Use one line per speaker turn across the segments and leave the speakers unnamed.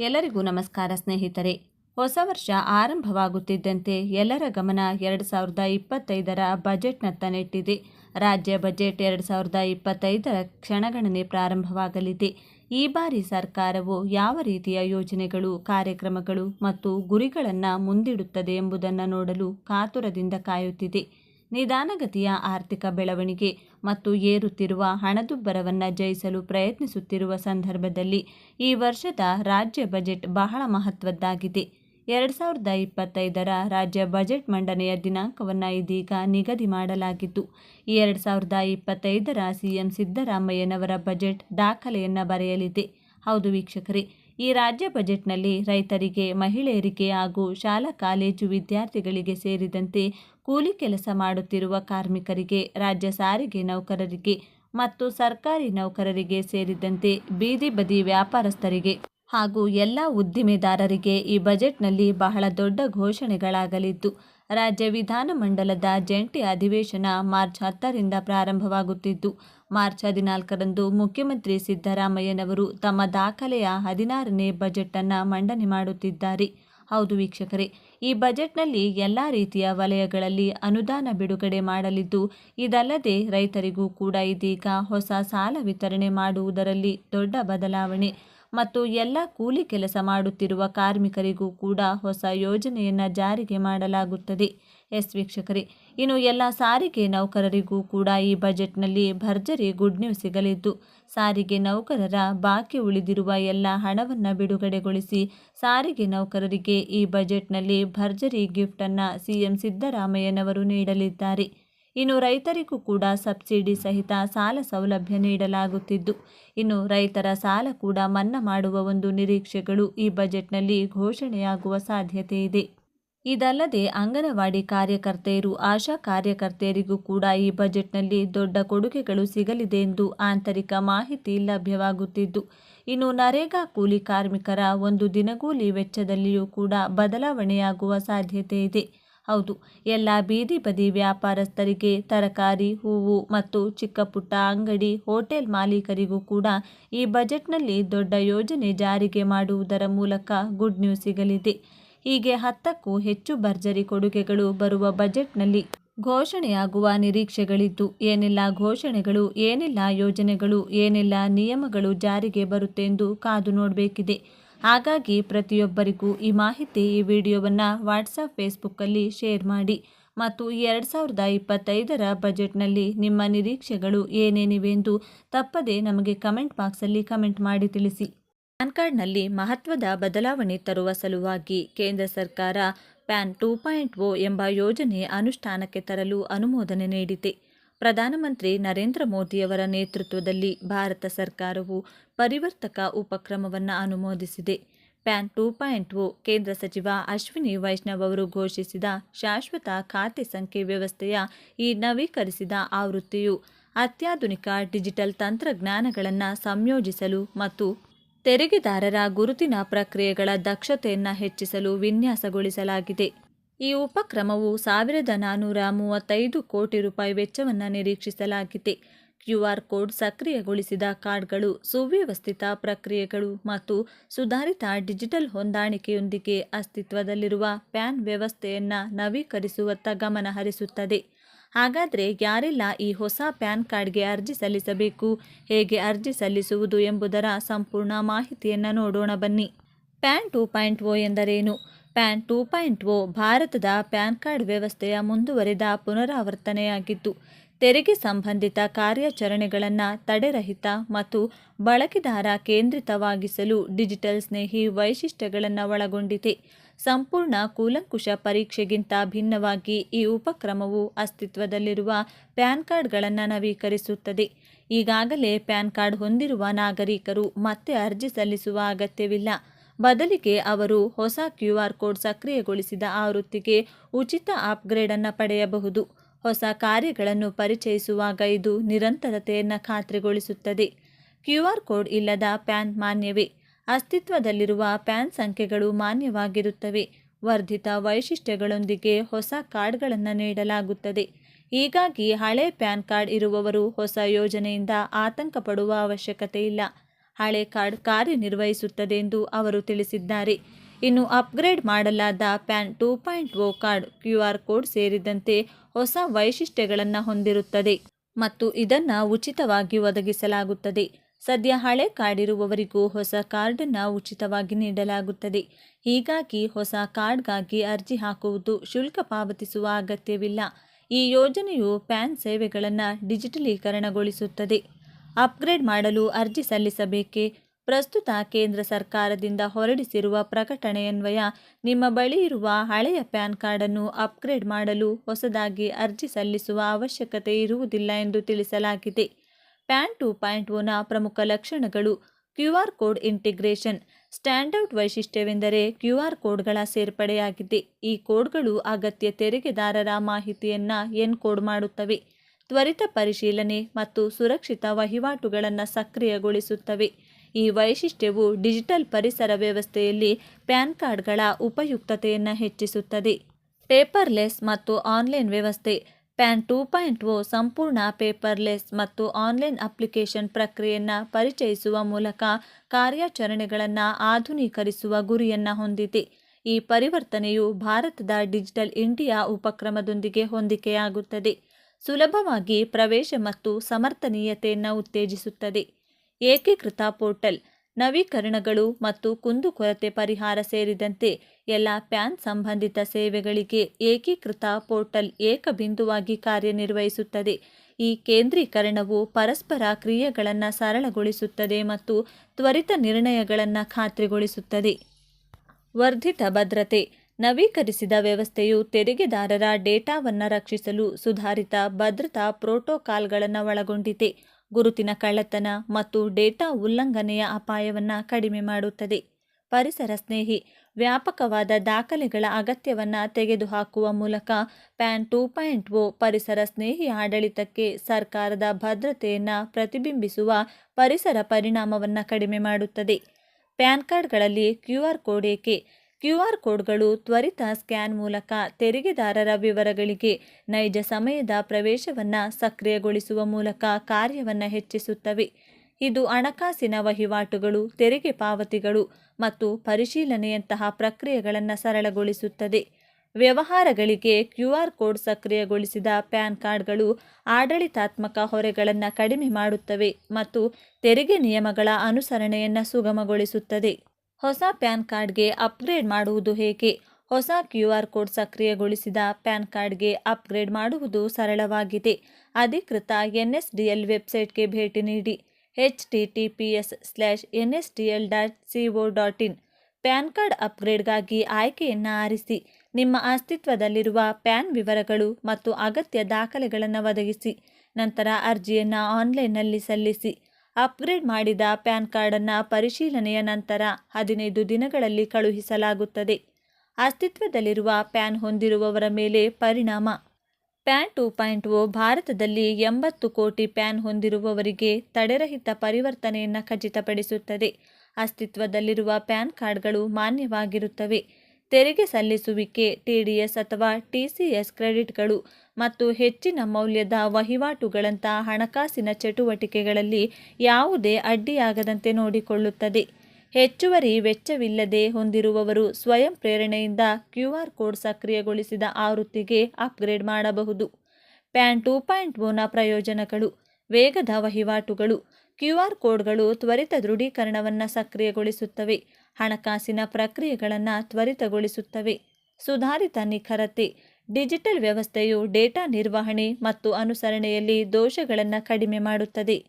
ಎಲ್ಲರಿಗೂ ನಮಸ್ಕಾರ ಸ್ನೇಹಿತರೆ. ಹೊಸ ವರ್ಷ ಆರಂಭವಾಗುತ್ತಿದ್ದಂತೆ ಎಲ್ಲರ ಗಮನ ಎರಡು ಸಾವಿರದ ಇಪ್ಪತ್ತೈದರ ಬಜೆಟ್ನತ್ತ ನೆಟ್ಟಿದೆ ರಾಜ್ಯ ಬಜೆಟ್ ಎರಡು ಸಾವಿರದ ಇಪ್ಪತ್ತೈದರ ಕ್ಷಣಗಣನೆ ಪ್ರಾರಂಭವಾಗಲಿದೆ. ಈ ಬಾರಿ ಸರ್ಕಾರವು ಯಾವ ರೀತಿಯ ಯೋಜನೆಗಳು, ಕಾರ್ಯಕ್ರಮಗಳು ಮತ್ತು ಗುರಿಗಳನ್ನು ಮುಂದಿಡುತ್ತದೆ ಎಂಬುದನ್ನು ನೋಡಲು ಕಾತುರದಿಂದ ಕಾಯುತ್ತಿದೆ. ನಿಧಾನಗತಿಯ ಆರ್ಥಿಕ ಬೆಳವಣಿಗೆ ಮತ್ತು ಏರುತ್ತಿರುವ ಹಣದುಬ್ಬರವನ್ನು ಜಯಿಸಲು ಪ್ರಯತ್ನಿಸುತ್ತಿರುವ ಸಂದರ್ಭದಲ್ಲಿ ಈ ವರ್ಷದ ರಾಜ್ಯ ಬಜೆಟ್ ಬಹಳ ಮಹತ್ವದ್ದಾಗಿದೆ. ಎರಡು ಸಾವಿರದ ಇಪ್ಪತ್ತೈದರ ರಾಜ್ಯ ಬಜೆಟ್ ಮಂಡನೆಯ ದಿನಾಂಕವನ್ನು ಇದೀಗ ನಿಗದಿ ಮಾಡಲಾಗಿತ್ತು ಎರಡು ಸಾವಿರದ ಇಪ್ಪತ್ತೈದರ ಸಿಎಂ ಸಿದ್ದರಾಮಯ್ಯನವರ ಬಜೆಟ್ ದಾಖಲೆಯನ್ನು ಬರೆಯಲಿದೆ. ಹೌದು ವೀಕ್ಷಕರೇ ಈ ರಾಜ್ಯ ಬಜೆಟ್ನಲ್ಲಿ ರೈತರಿಗೆ, ಮಹಿಳೆಯರಿಗೆ ಹಾಗೂ ಶಾಲಾ, ಕಾಲೇಜು ವಿದ್ಯಾರ್ಥಿಗಳಿಗೆ ಸೇರಿದಂತೆ ಕೂಲಿ ಕೆಲಸ ಮಾಡುತ್ತಿರುವ ಕಾರ್ಮಿಕರಿಗೆ, ರಾಜ್ಯ ಸಾರಿಗೆ ನೌಕರರಿಗೆ ಮತ್ತು ಸರ್ಕಾರಿ ನೌಕರರಿಗೆ ಸೇರಿದಂತೆ ಬೀದಿ ಬದಿ ವ್ಯಾಪಾರಸ್ಥರಿಗೆ ಹಾಗೂ ಎಲ್ಲ ಉದ್ದಿಮೆದಾರರಿಗೆ ಈ ಬಜೆಟ್ನಲ್ಲಿ ಬಹಳ ದೊಡ್ಡ ಘೋಷಣೆಗಳಾಗಲಿದ್ದು ರಾಜ್ಯ ವಿಧಾನಮಂಡಲದ ಜಂಟಿ ಅಧಿವೇಶನ ಮಾರ್ಚ್ ಹತ್ತರಿಂದ ಪ್ರಾರಂಭವಾಗುತ್ತಿದ್ದು, ಮಾರ್ಚ್ ಹದಿನಾಲ್ಕರಂದು ಮುಖ್ಯಮಂತ್ರಿ ಸಿದ್ದರಾಮಯ್ಯನವರು ತಮ್ಮ ದಾಖಲೆಯ ಹದಿನಾರನೇ ಬಜೆಟನ್ನು ಮಂಡನೆ ಮಾಡುತ್ತಿದ್ದಾರೆ. ಹೌದು ವೀಕ್ಷಕರೇ, ಈ ಬಜೆಟ್ನಲ್ಲಿ ಎಲ್ಲ ರೀತಿಯ ವಲಯಗಳಲ್ಲಿ ಅನುದಾನ ಬಿಡುಗಡೆ ಮಾಡಲಿದ್ದು, ಇದಲ್ಲದೆ ರೈತರಿಗೂ ಕೂಡ ಇದೀಗ ಹೊಸ ಸಾಲ ವಿತರಣೆ ಮಾಡುವುದರಲ್ಲಿ ದೊಡ್ಡ ಬದಲಾವಣೆ. ಮತ್ತು ಎಲ್ಲ ಕೂಲಿ ಕೆಲಸ ಮಾಡುತ್ತಿರುವ ಕಾರ್ಮಿಕರಿಗೂ ಕೂಡ ಹೊಸ ಯೋಜನೆಯನ್ನು ಜಾರಿಗೆ ಮಾಡಲಾಗುತ್ತದೆ. ಎಸ್ ವೀಕ್ಷಕರೇ, ಇನ್ನು ಎಲ್ಲ ಸಾರಿಗೆ ನೌಕರರಿಗೂ ಕೂಡ ಈ ಬಜೆಟ್ನಲ್ಲಿ ಭರ್ಜರಿ ಗುಡ್ ನ್ಯೂಸ್ ಸಿಗಲಿದ್ದು, ಸಾರಿಗೆ ನೌಕರರ ಬಾಕಿ ಉಳಿದಿರುವ ಎಲ್ಲ ಹಣವನ್ನು ಬಿಡುಗಡೆಗೊಳಿಸಿ ಸಾರಿಗೆ ನೌಕರರಿಗೆ ಈ ಬಜೆಟ್ನಲ್ಲಿ ಭರ್ಜರಿ ಗಿಫ್ಟನ್ನು ಸಿಎಂ ಸಿದ್ದರಾಮಯ್ಯನವರು ನೀಡಲಿದ್ದಾರೆ. ಇನ್ನು ರೈತರಿಗೂ ಕೂಡ ಸಬ್ಸಿಡಿ ಸಹಿತ ಸಾಲ ಸೌಲಭ್ಯ ನೀಡಲಾಗುತ್ತಿದ್ದು, ಇನ್ನು ರೈತರ ಸಾಲ ಕೂಡ ಮನ್ನಾ ಮಾಡುವ ಒಂದು ನಿರೀಕ್ಷೆಗಳು ಈ ಬಜೆಟ್ನಲ್ಲಿ ಘೋಷಣೆಯಾಗುವ ಸಾಧ್ಯತೆ ಇದೆ. ಇದಲ್ಲದೆ ಅಂಗನವಾಡಿ ಕಾರ್ಯಕರ್ತೆಯರು, ಆಶಾ ಕಾರ್ಯಕರ್ತೆಯರಿಗೂ ಕೂಡ ಈ ಬಜೆಟ್ನಲ್ಲಿ ದೊಡ್ಡ ಕೊಡುಗೆಗಳು ಸಿಗಲಿದೆ ಎಂದು ಆಂತರಿಕ ಮಾಹಿತಿ ಲಭ್ಯವಾಗುತ್ತಿದ್ದು, ಇನ್ನು ನರೇಗಾ ಕೂಲಿ ಕಾರ್ಮಿಕರ ಒಂದು ದಿನಗೂಲಿ ವೆಚ್ಚದಲ್ಲಿಯೂ ಕೂಡ ಬದಲಾವಣೆಯಾಗುವ ಸಾಧ್ಯತೆ ಇದೆ. ಹೌದು, ಎಲ್ಲ ಬೀದಿ ಬದಿ ವ್ಯಾಪಾರಸ್ಥರಿಗೆ ತರಕಾರಿ, ಹೂವು ಮತ್ತು ಚಿಕ್ಕ ಪುಟ್ಟ ಅಂಗಡಿ, ಹೋಟೆಲ್ ಮಾಲೀಕರಿಗೂ ಕೂಡ ಈ ಬಜೆಟ್ನಲ್ಲಿ ದೊಡ್ಡ ಯೋಜನೆ ಜಾರಿಗೆ ಮಾಡುವುದರ ಮೂಲಕ ಗುಡ್ ನ್ಯೂಸ್ ಸಿಗಲಿದೆ. ಹೀಗೆ ಹತ್ತಕ್ಕೂ ಹೆಚ್ಚು ಭರ್ಜರಿ ಕೊಡುಗೆಗಳು ಬರುವ ಬಜೆಟ್ನಲ್ಲಿ ಘೋಷಣೆಯಾಗುವ ನಿರೀಕ್ಷೆಗಳಿದ್ದು, ಏನೆಲ್ಲ ಘೋಷಣೆಗಳು, ಏನೆಲ್ಲ ಯೋಜನೆಗಳು, ಏನೆಲ್ಲ ನಿಯಮಗಳು ಜಾರಿಗೆ ಬರುತ್ತೆಂದು ಕಾದು ನೋಡಬೇಕಿದೆ. ಹಾಗಾಗಿ ಪ್ರತಿಯೊಬ್ಬರಿಗೂ ಈ ಮಾಹಿತಿ ಈ ವಿಡಿಯೋವನ್ನು ವಾಟ್ಸಪ್ ಫೇಸ್ಬುಕ್ಕಲ್ಲಿ ಶೇರ್ ಮಾಡಿ. ಮತ್ತು ಎರಡು ಸಾವಿರದ ಇಪ್ಪತ್ತೈದರ ಬಜೆಟ್ನಲ್ಲಿ ನಿಮ್ಮ ನಿರೀಕ್ಷೆಗಳು ಏನೇನಿವೆ ಎಂದು ತಪ್ಪದೆ ನಮಗೆ ಕಮೆಂಟ್ ಬಾಕ್ಸಲ್ಲಿ ಕಮೆಂಟ್ ಮಾಡಿ ತಿಳಿಸಿ. ಪ್ಯಾನ್ ಕಾರ್ಡ್ನಲ್ಲಿ ಮಹತ್ವದ ಬದಲಾವಣೆ ತರುವ ಸಲುವಾಗಿ ಕೇಂದ್ರ ಸರ್ಕಾರ ಪ್ಯಾನ್ ಟೂ ಪಾಯಿಂಟ್ ಓ ಎಂಬ ಯೋಜನೆ ಅನುಷ್ಠಾನಕ್ಕೆ ತರಲು ಅನುಮೋದನೆ ನೀಡಿದೆ. ಪ್ರಧಾನಮಂತ್ರಿ ನರೇಂದ್ರ ಮೋದಿಯವರ ನೇತೃತ್ವದಲ್ಲಿ ಭಾರತ ಸರ್ಕಾರವು ಪರಿವರ್ತಕ ಉಪಕ್ರಮವನ್ನು ಅನುಮೋದಿಸಿದೆ. ಪ್ಯಾನ್ ಟೂ ಪಾಯಿಂಟ್ ಓ ಕೇಂದ್ರ ಸಚಿವ ಅಶ್ವಿನಿ ವೈಷ್ಣವ್ ಅವರು ಘೋಷಿಸಿದ ಶಾಶ್ವತ ಖಾತೆ ಸಂಖ್ಯೆ ವ್ಯವಸ್ಥೆಯ ಈ ನವೀಕರಿಸಿದ ಆವೃತ್ತಿಯು ಅತ್ಯಾಧುನಿಕ ಡಿಜಿಟಲ್ ತಂತ್ರಜ್ಞಾನಗಳನ್ನು ಸಂಯೋಜಿಸಲು ಮತ್ತು ತೆರಿಗೆದಾರರ ಗುರುತಿನ ಪ್ರಕ್ರಿಯೆಗಳ ದಕ್ಷತೆಯನ್ನು ಹೆಚ್ಚಿಸಲು ವಿನ್ಯಾಸಗೊಳಿಸಲಾಗಿದೆ. ಈ ಉಪಕ್ರಮವು ಸಾವಿರದ ನಾನ್ನೂರ ಮೂವತ್ತೈದು ಕೋಟಿ ರೂಪಾಯಿ ವೆಚ್ಚವನ್ನು ನಿರೀಕ್ಷಿಸಲಾಗಿದೆ. ಕ್ಯೂ ಆರ್ ಕೋಡ್ ಸಕ್ರಿಯಗೊಳಿಸಿದ ಕಾರ್ಡ್ಗಳು ಸುವ್ಯವಸ್ಥಿತ ಪ್ರಕ್ರಿಯೆಗಳು ಮತ್ತು ಸುಧಾರಿತ ಡಿಜಿಟಲ್ ಹೊಂದಾಣಿಕೆಯೊಂದಿಗೆ ಅಸ್ತಿತ್ವದಲ್ಲಿರುವ ಪ್ಯಾನ್ ವ್ಯವಸ್ಥೆಯನ್ನು ನವೀಕರಿಸುವತ್ತ ಗಮನ ಹರಿಸುತ್ತದೆ. ಹಾಗಾದರೆ ಯಾರೆಲ್ಲ ಈ ಹೊಸ ಪ್ಯಾನ್ ಕಾರ್ಡ್ಗೆ ಅರ್ಜಿ ಸಲ್ಲಿಸಬೇಕು, ಹೇಗೆ ಅರ್ಜಿ ಸಲ್ಲಿಸುವುದು ಎಂಬುದರ ಸಂಪೂರ್ಣ ಮಾಹಿತಿಯನ್ನು ನೋಡೋಣ ಬನ್ನಿ. ಪ್ಯಾನ್ ಟು ಪಾಯಿಂಟ್ ಓ ಎಂದರೇನು? ಪ್ಯಾನ್ ಟೂ ಪಾಯಿಂಟ್ ಓ ಭಾರತದ ಪ್ಯಾನ್ ಕಾರ್ಡ್ ವ್ಯವಸ್ಥೆಯ ಮುಂದುವರಿದ ಪುನರಾವರ್ತನೆಯಾಗಿದ್ದು, ತೆರಿಗೆ ಸಂಬಂಧಿತ ಕಾರ್ಯಾಚರಣೆಗಳನ್ನು ತಡೆರಹಿತ ಮತ್ತು ಬಳಕೆದಾರ ಕೇಂದ್ರಿತವಾಗಿಸಲು ಡಿಜಿಟಲ್ ಸ್ನೇಹಿ ವೈಶಿಷ್ಟ್ಯಗಳನ್ನು ಒಳಗೊಂಡಿದೆ. ಸಂಪೂರ್ಣ ಕೂಲಂಕುಷ ಪರೀಕ್ಷೆಗಿಂತ ಭಿನ್ನವಾಗಿ ಈ ಉಪಕ್ರಮವು ಅಸ್ತಿತ್ವದಲ್ಲಿರುವ ಪ್ಯಾನ್ ಕಾರ್ಡ್ಗಳನ್ನು ನವೀಕರಿಸುತ್ತದೆ. ಈಗಾಗಲೇ ಪ್ಯಾನ್ ಕಾರ್ಡ್ ಹೊಂದಿರುವ ನಾಗರಿಕರು ಮತ್ತೆ ಅರ್ಜಿ ಸಲ್ಲಿಸುವ ಅಗತ್ಯವಿಲ್ಲ. ಬದಲಿಗೆ ಅವರು ಹೊಸ ಕ್ಯೂ ಆರ್ ಕೋಡ್ ಸಕ್ರಿಯಗೊಳಿಸಿದ ಆವೃತ್ತಿಗೆ ಉಚಿತ ಅಪ್ಗ್ರೇಡನ್ನು ಪಡೆಯಬಹುದು. ಹೊಸ ಕಾರ್ಯಗಳನ್ನು ಪರಿಚಯಿಸುವಾಗ ಇದು ನಿರಂತರತೆಯನ್ನು ಖಾತ್ರಿಗೊಳಿಸುತ್ತದೆ. ಕ್ಯೂ ಆರ್ ಕೋಡ್ ಇಲ್ಲದ ಪ್ಯಾನ್ ಮಾನ್ಯವೇ? ಅಸ್ತಿತ್ವದಲ್ಲಿರುವ ಪ್ಯಾನ್ ಸಂಖ್ಯೆಗಳು ಮಾನ್ಯವಾಗಿರುತ್ತವೆ. ವರ್ಧಿತ ವೈಶಿಷ್ಟ್ಯಗಳೊಂದಿಗೆ ಹೊಸ ಕಾರ್ಡ್ಗಳನ್ನು ನೀಡಲಾಗುತ್ತದೆ. ಹೀಗಾಗಿ ಹಳೆ ಪ್ಯಾನ್ ಕಾರ್ಡ್ ಇರುವವರು ಹೊಸ ಯೋಜನೆಯಿಂದ ಆತಂಕ ಪಡುವ ಅವಶ್ಯಕತೆ ಇಲ್ಲ ಹಳೆ ಕಾರ್ಡ್ ಕಾರ್ಯನಿರ್ವಹಿಸುತ್ತದೆ ಎಂದು ಅವರು ತಿಳಿಸಿದ್ದಾರೆ. ಇನ್ನು ಅಪ್ಗ್ರೇಡ್ ಮಾಡಲಾದ PAN two point O card Q R code ಸೇರಿದಂತೆ ಹೊಸ ವೈಶಿಷ್ಟ್ಯಗಳನ್ನು ಹೊಂದಿರುತ್ತದೆ ಮತ್ತು ಇದನ್ನು ಉಚಿತವಾಗಿ ಒದಗಿಸಲಾಗುತ್ತದೆ. ಸದ್ಯ ಹಳೆ ಕಾರ್ಡ್ ಇರುವವರಿಗೂ ಹೊಸ ಕಾರ್ಡನ್ನು ಉಚಿತವಾಗಿ ನೀಡಲಾಗುತ್ತದೆ. ಹೀಗಾಗಿ ಹೊಸ ಕಾರ್ಡ್ಗಾಗಿ ಅರ್ಜಿ ಹಾಕುವುದು ಶುಲ್ಕ ಪಾವತಿಸುವ ಅಗತ್ಯವಿಲ್ಲ. ಈ ಯೋಜನೆಯು ಪ್ಯಾನ್ ಸೇವೆಗಳನ್ನು ಡಿಜಿಟಲೀಕರಣಗೊಳಿಸುತ್ತದೆ. ಅಪ್ಗ್ರೇಡ್ ಮಾಡಲು ಅರ್ಜಿ ಸಲ್ಲಿಸಬೇಕೆ? ಪ್ರಸ್ತುತ ಕೇಂದ್ರ ಸರ್ಕಾರದಿಂದ ಹೊರಡಿಸಿರುವ ಪ್ರಕಟಣೆಯನ್ವಯ ನಿಮ್ಮ ಬಳಿ ಇರುವ ಹಳೆಯ ಪ್ಯಾನ್ ಕಾರ್ಡನ್ನು ಅಪ್ಗ್ರೇಡ್ ಮಾಡಲು ಹೊಸದಾಗಿ ಅರ್ಜಿ ಸಲ್ಲಿಸುವ ಅವಶ್ಯಕತೆ ಇರುವುದಿಲ್ಲ ಎಂದು ತಿಳಿಸಲಾಗಿದೆ. ಪ್ಯಾನ್ ಟು ಪಾಯಿಂಟ್ ಒನ ಪ್ರಮುಖ ಲಕ್ಷಣಗಳು Q R code integration. Standard ವೈಶಿಷ್ಟ್ಯವೆಂದರೆ ಕ್ಯೂ ಆರ್ ಕೋಡ್ಗಳ ಸೇರ್ಪಡೆಯಾಗಿದೆ. ಈ ಕೋಡ್ಗಳು ಅಗತ್ಯ ತೆರಿಗೆದಾರರ ಮಾಹಿತಿಯನ್ನು ಎನ್ಕೋಡ್ ಮಾಡುತ್ತವೆ. ತ್ವರಿತ ಪರಿಶೀಲನೆ ಮತ್ತು ಸುರಕ್ಷಿತ ವಹಿವಾಟುಗಳನ್ನು ಸಕ್ರಿಯಗೊಳಿಸುತ್ತವೆ. ಈ ವೈಶಿಷ್ಟ್ಯವು ಡಿಜಿಟಲ್ ಪರಿಸರ ವ್ಯವಸ್ಥೆಯಲ್ಲಿ ಪ್ಯಾನ್ ಕಾರ್ಡ್ಗಳ ಉಪಯುಕ್ತತೆಯನ್ನು ಹೆಚ್ಚಿಸುತ್ತದೆ. ಪೇಪರ್ಲೆಸ್ ಮತ್ತು ಆನ್ಲೈನ್ ವ್ಯವಸ್ಥೆ. ಪ್ಯಾನ್ ಟೂ ಪಾಯಿಂಟ್ ಓ ಸಂಪೂರ್ಣ ಪೇಪರ್ಲೆಸ್ ಮತ್ತು ಆನ್ಲೈನ್ ಅಪ್ಲಿಕೇಶನ್ ಪ್ರಕ್ರಿಯೆಯನ್ನು ಪರಿಚಯಿಸುವ ಮೂಲಕ ಕಾರ್ಯಾಚರಣೆಗಳನ್ನು ಆಧುನೀಕರಿಸುವ ಗುರಿಯನ್ನು ಹೊಂದಿದೆ. ಈ ಪರಿವರ್ತನೆಯು ಭಾರತದ ಡಿಜಿಟಲ್ ಇಂಡಿಯಾ ಉಪಕ್ರಮದೊಂದಿಗೆ ಹೊಂದಿಕೆಯಾಗುತ್ತದೆ. ಸುಲಭವಾಗಿ ಪ್ರವೇಶ ಮತ್ತು ಸಮರ್ಥನೀಯತೆಯನ್ನು ಉತ್ತೇಜಿಸುತ್ತದೆ. ಏಕೀಕೃತ ಪೋರ್ಟಲ್, ನವೀಕರಣಗಳು ಮತ್ತು ಕುಂದುಕೊರತೆ ಪರಿಹಾರ ಸೇರಿದಂತೆ ಎಲ್ಲ ಪ್ಯಾನ್ ಸಂಬಂಧಿತ ಸೇವೆಗಳಿಗೆ ಏಕೀಕೃತ ಪೋರ್ಟಲ್ ಏಕಬಿಂದುವಾಗಿ ಕಾರ್ಯನಿರ್ವಹಿಸುತ್ತದೆ. ಈ ಕೇಂದ್ರೀಕರಣವು ಪರಸ್ಪರ ಕ್ರಿಯೆಗಳನ್ನು ಸರಳಗೊಳಿಸುತ್ತದೆ ಮತ್ತು ತ್ವರಿತ ನಿರ್ಣಯಗಳನ್ನು ಖಾತ್ರಿಗೊಳಿಸುತ್ತದೆ. ವರ್ಧಿತ ಭದ್ರತೆ ನವೀಕರಿಸಿದ ವ್ಯವಸ್ಥೆಯು ತೆರಿಗೆದಾರರ ಡೇಟಾವನ್ನು ರಕ್ಷಿಸಲು ಸುಧಾರಿತ ಭದ್ರತಾ ಪ್ರೋಟೋಕಾಲ್ಗಳನ್ನು ಒಳಗೊಂಡಿದೆ. ಗುರುತಿನ ಕಳ್ಳತನ ಮತ್ತು ಡೇಟಾ ಉಲ್ಲಂಘನೆಯ ಅಪಾಯವನ್ನು ಕಡಿಮೆ ಮಾಡುತ್ತದೆ. ಪರಿಸರ ಸ್ನೇಹಿ, ವ್ಯಾಪಕವಾದ ದಾಖಲೆಗಳ ಅಗತ್ಯವನ್ನು ತೆಗೆದುಹಾಕುವ ಮೂಲಕ ಪ್ಯಾನ್ ಟೂ ಪಾಯಿಂಟ್ ಓ ಪರಿಸರ ಸ್ನೇಹಿ ಆಡಳಿತಕ್ಕೆ ಸರ್ಕಾರದ ಭದ್ರತೆಯನ್ನು ಪ್ರತಿಬಿಂಬಿಸುವ ಪರಿಸರ ಪರಿಣಾಮವನ್ನು ಕಡಿಮೆ ಮಾಡುತ್ತದೆ. ಪ್ಯಾನ್ ಕಾರ್ಡ್ಗಳಲ್ಲಿ ಕ್ಯೂ ಆರ್ ಕೋಡ್ ಏಕೆ ಕ್ಯೂ ಆರ್ ಕೋಡ್ಗಳು ತ್ವರಿತ ಸ್ಕ್ಯಾನ್ ಮೂಲಕ ತೆರಿಗೆದಾರರ ವಿವರಗಳಿಗೆ ನೈಜ ಸಮಯದ ಪ್ರವೇಶವನ್ನು ಸಕ್ರಿಯಗೊಳಿಸುವ ಮೂಲಕ ಕಾರ್ಯವನ್ನು ಹೆಚ್ಚಿಸುತ್ತವೆ. ಇದು ಹಣಕಾಸಿನ ವಹಿವಾಟುಗಳು, ತೆರಿಗೆ ಪಾವತಿಗಳು ಮತ್ತು ಪರಿಶೀಲನೆಯಂತಹ ಪ್ರಕ್ರಿಯೆಗಳನ್ನು ಸರಳಗೊಳಿಸುತ್ತದೆ. ವ್ಯವಹಾರಗಳಿಗೆ ಕ್ಯೂ ಆರ್ ಕೋಡ್ ಸಕ್ರಿಯಗೊಳಿಸಿದ ಪ್ಯಾನ್ ಕಾರ್ಡ್ಗಳು ಆಡಳಿತಾತ್ಮಕ ಹೊರೆಗಳನ್ನು ಕಡಿಮೆ ಮಾಡುತ್ತವೆ ಮತ್ತು ತೆರಿಗೆ ನಿಯಮಗಳ ಅನುಸರಣೆಯನ್ನು ಸುಗಮಗೊಳಿಸುತ್ತದೆ. ಹೊಸ ಪ್ಯಾನ್ ಕಾರ್ಡ್ಗೆ ಅಪ್ಗ್ರೇಡ್ ಮಾಡುವುದು ಹೇಗೆ? ಹೊಸ ಕ್ಯೂ ಆರ್ ಕೋಡ್ ಸಕ್ರಿಯಗೊಳಿಸಿದ ಪ್ಯಾನ್ ಕಾರ್ಡ್ಗೆ ಅಪ್ಗ್ರೇಡ್ ಮಾಡುವುದು ಸರಳವಾಗಿದೆ. ಅಧಿಕೃತ ಎನ್ ಎಸ್ ಡಿ ಎಲ್ ವೆಬ್ಸೈಟ್ಗೆ ಭೇಟಿ ನೀಡಿ. H T T P S slash N S D L dot C O dot in PAN card ಅಪ್ಗ್ರೇಡ್ಗಾಗಿ ಆಯ್ಕೆಯನ್ನು ಆರಿಸಿ. ನಿಮ್ಮ ಅಸ್ತಿತ್ವದಲ್ಲಿರುವ ಪ್ಯಾನ್ ವಿವರಗಳು ಮತ್ತು ಅಗತ್ಯ ದಾಖಲೆಗಳನ್ನು ಒದಗಿಸಿ. ನಂತರ ಅರ್ಜಿಯನ್ನು ಆನ್ಲೈನ್ನಲ್ಲಿ ಸಲ್ಲಿಸಿ. ಅಪ್ಗ್ರೇಡ್ ಮಾಡಿದ ಪ್ಯಾನ್ ಕಾರ್ಡನ್ನು ಪರಿಶೀಲನೆಯ ನಂತರ ಹದಿನೈದು ದಿನಗಳಲ್ಲಿ ಕಳುಹಿಸಲಾಗುತ್ತದೆ. ಅಸ್ತಿತ್ವದಲ್ಲಿರುವ ಪ್ಯಾನ್ ಹೊಂದಿರುವವರ ಮೇಲೆ ಪರಿಣಾಮ. ಪ್ಯಾನ್ ಟೂ ಪಾಯಿಂಟ್ ಓ ಭಾರತದಲ್ಲಿ ಎಂಬತ್ತು ಕೋಟಿ ಪ್ಯಾನ್ ಹೊಂದಿರುವವರಿಗೆ ತಡೆರಹಿತ ಪರಿವರ್ತನೆಯನ್ನು ಖಚಿತಪಡಿಸುತ್ತದೆ. ಅಸ್ತಿತ್ವದಲ್ಲಿರುವ ಪ್ಯಾನ್ ಕಾರ್ಡ್ಗಳು ಮಾನ್ಯವಾಗಿರುತ್ತವೆ. ತೆರಿಗೆ ಸಲ್ಲಿಸುವಿಕೆ ಟಿಡಿಎಸ್ ಅಥವಾ ಟಿಸಿಎಸ್ ಕ್ರೆಡಿಟ್ಗಳು ಮತ್ತು ಹೆಚ್ಚಿನ ಮೌಲ್ಯದ ವಹಿವಾಟುಗಳಂತಹ ಹಣಕಾಸಿನ ಚಟುವಟಿಕೆಗಳಲ್ಲಿ ಯಾವುದೇ ಅಡ್ಡಿಯಾಗದಂತೆ ನೋಡಿಕೊಳ್ಳುತ್ತದೆ. ಹೆಚ್ಚುವರಿ ವೆಚ್ಚವಿಲ್ಲದೆ ಹೊಂದಿರುವವರು ಸ್ವಯಂ ಪ್ರೇರಣೆಯಿಂದ ಕ್ಯೂ ಆರ್ ಕೋಡ್ ಸಕ್ರಿಯಗೊಳಿಸಿದ ಆವೃತ್ತಿಗೆ ಅಪ್ಗ್ರೇಡ್ ಮಾಡಬಹುದು. ಪ್ಯಾನ್ ಟೂ ಪಾಯಿಂಟ್ ಓನ ಪ್ರಯೋಜನಗಳು, ವೇಗದ ವಹಿವಾಟುಗಳು, ಕ್ಯೂ ಆರ್ ಕೋಡ್ಗಳು ತ್ವರಿತ ದೃಢೀಕರಣವನ್ನು ಸಕ್ರಿಯಗೊಳಿಸುತ್ತವೆ, ಹಣಕಾಸಿನ ಪ್ರಕ್ರಿಯೆಗಳನ್ನು ತ್ವರಿತಗೊಳಿಸುತ್ತವೆ. ಸುಧಾರಿತ ನಿಖರತೆ ಡಿಜಿಟಲ್ ವ್ಯವಸ್ಥೆಯು ಡೇಟಾ ನಿರ್ವಹಣೆ ಮತ್ತು ಅನುಸರಣೆಯಲ್ಲಿ ದೋಷಗಳನ್ನು ಕಡಿಮೆ ಮಾಡುತ್ತದೆ.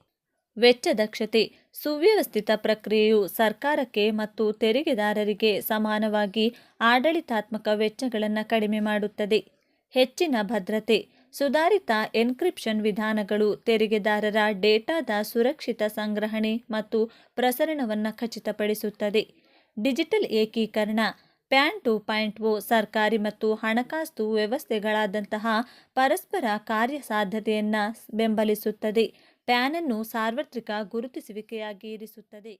ವೆಚ್ಚ ದಕ್ಷತೆ, ಸುವ್ಯವಸ್ಥಿತ ಪ್ರಕ್ರಿಯೆಯು ಸರ್ಕಾರಕ್ಕೆ ಮತ್ತು ತೆರಿಗೆದಾರರಿಗೆ ಸಮಾನವಾಗಿ ಆಡಳಿತಾತ್ಮಕ ವೆಚ್ಚಗಳನ್ನು ಕಡಿಮೆ ಮಾಡುತ್ತದೆ. ಹೆಚ್ಚಿನ ಭದ್ರತೆ, ಸುಧಾರಿತ ಎನ್ಕ್ರಿಪ್ಷನ್ ವಿಧಾನಗಳು ತೆರಿಗೆದಾರರ ಡೇಟಾದ ಸುರಕ್ಷಿತ ಸಂಗ್ರಹಣೆ ಮತ್ತು ಪ್ರಸರಣವನ್ನು ಖಚಿತಪಡಿಸುತ್ತದೆ. ಡಿಜಿಟಲ್ ಏಕೀಕರಣ ಪ್ಯಾನ್ ಟು ಪಾಯಿಂಟ್ ಓ ಸರ್ಕಾರಿ ಮತ್ತು ಹಣಕಾಸು ವ್ಯವಸ್ಥೆಗಳಾದಂತಹ ಪರಸ್ಪರ ಕಾರ್ಯಸಾಧ್ಯತೆಯನ್ನು ಬೆಂಬಲಿಸುತ್ತದೆ. ಪ್ಯಾನನ್ನು ಸಾರ್ವತ್ರಿಕ ಗುರುತಿಸುವಿಕೆಯಾಗಿ ಇರಿಸುತ್ತದೆ.